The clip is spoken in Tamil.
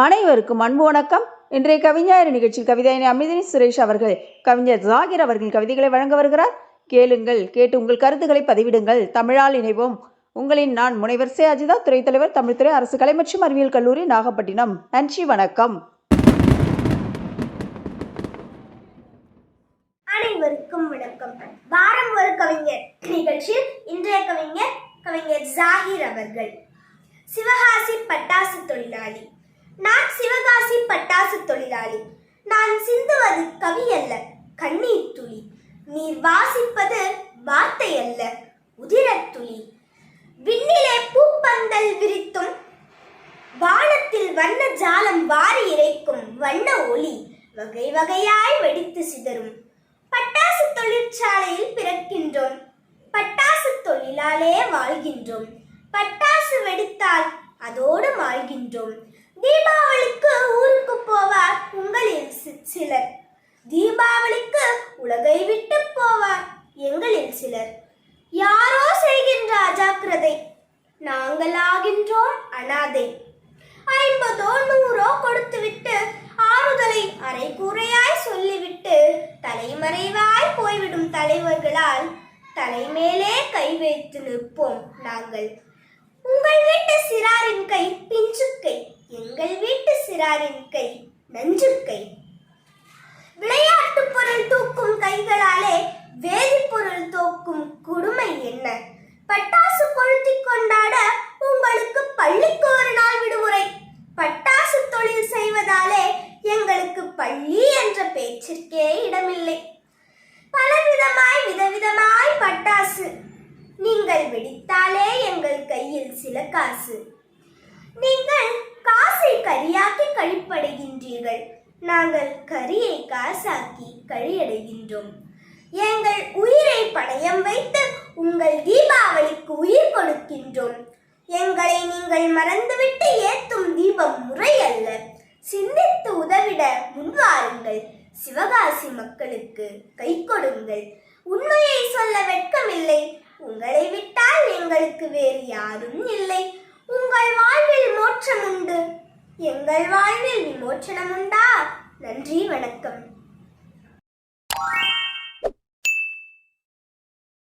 அனைவருக்கும் அன்பு வணக்கம். இன்றைய கவிஞர் நிகழ்ச்சியில் கவிதையினை அமிதினி சுரேஷ் அவர்கள் கவிஞர் ஜாகிர் அவர்களின் கவிதைகளை வழங்க வருகிறார். கேளுங்கள் கேட்டு உங்கள் கருத்துக்களை பதிவிடுங்கள். தமிழால் இணைவோம். உங்களின் நான் முனைவர் சே. அஜிதா துறைத்தலைவர் தமிழ்துறை அரசு கலை மற்றும் அறிவியல் கல்லூரி நாகப்பட்டினம். நன்றி வணக்கம். அனைவருக்கும் வணக்கம். வாரம் ஒரு கவிஞர் நிகழ்ச்சியில் இன்றைய கவிஞர் கவிஞர் ஜாகிர் அவர்கள். சிவகாசி பட்டாசு தொழிலாளி. நான் சிவகாசி பட்டாசு தொழிலாளி. நான் சிந்துவது கவி அல்ல கண்ணீர் துளி. நீர் வாசிப்பது வார்த்தை அல்ல உதிரத் துளி. விண்ணிலே பூப்பந்தல் விரித்தும் வானத்தில் வண்ண ஜாலம் வாரி இறைக்கும் வண்ண ஒளி வகை வகையாய் வெடித்து சிதறும். பட்டாசு தொழிற்சாலையில் பிறக்கின்றோம் பட்டாசு தொழிலாலே வாழ்கின்றோம். பட்டாசு வெடித்தால் அதோடு வாழ்கின்றோம் தீபாவளிக்கு ஊருக்கு போவார் உங்களில் சிலர். தீபாவளிக்கு உலகை விட்டு போவார் எங்களில் சிலர். யாரோ செய்கின்ற அஜாக்கிரதை நாங்கள் ஆகின்றோம் அனாதை. ஐம்பதோ நூறோ கொடுத்துவிட்டு ஆறுதலை அரைகுறையாய் சொல்லிவிட்டு தலைமறைவாய் போய்விடும் தலைவர்களால் தலைமேலே கை வைத்து நிற்போம் நாங்கள். உங்கள் வீட்டு சிறாரின் கை பிஞ்சுக்கை எங்கள் வீட்டு சிறாரின் கை நஞ்சுக்கை விளையாட்டு பொருள் தூக்கும் கைகளாலே வேதிப்பொருள் தோக்கும் கொடுமை என்ன? பட்டாசு கொளுத்தி கொண்டாட உங்களுக்கு பள்ளிக்கு ஒரு நாள் விடுமுறை. பட்டாசு தொழில் செய்வதாலே எங்களுக்கு பள்ளி என்ற பேச்சிற்கே இடமில்லை. பலவிதமாய் விதவிதமாய் பட்டாசு. நீங்கள் வெடித்தாலே எங்கள் கையில் சில காசு. நீங்கள் காசை கரியாக்கி கழிப்படைகின்றீர்கள் நாங்கள் கரியை காசாக்கி கழியடைகின்றோம். எங்கள் உயிரை பணயம் வைத்து உங்கள் தீபாவளிக்கு உயிர் கொடுக்கின்றோம். எங்களை நீங்கள் மறந்துவிட்டு ஏத்தும் தீபம் முறை அல்ல. சிந்தித்து உதவிட முன்வாருங்கள். சிவகாசி மக்களுக்கு கை கொடுங்கள். உண்மையை சொல்ல வெட்கமில்லை. உங்களை விட்டால் எங்களுக்கு வேறு யாரும் இல்லை உங்கள் வாழ்வில் மோட்சம் உண்டு எங்கள் வாழ்வில் விமோச்சனம் உண்டா நன்றி வணக்கம்.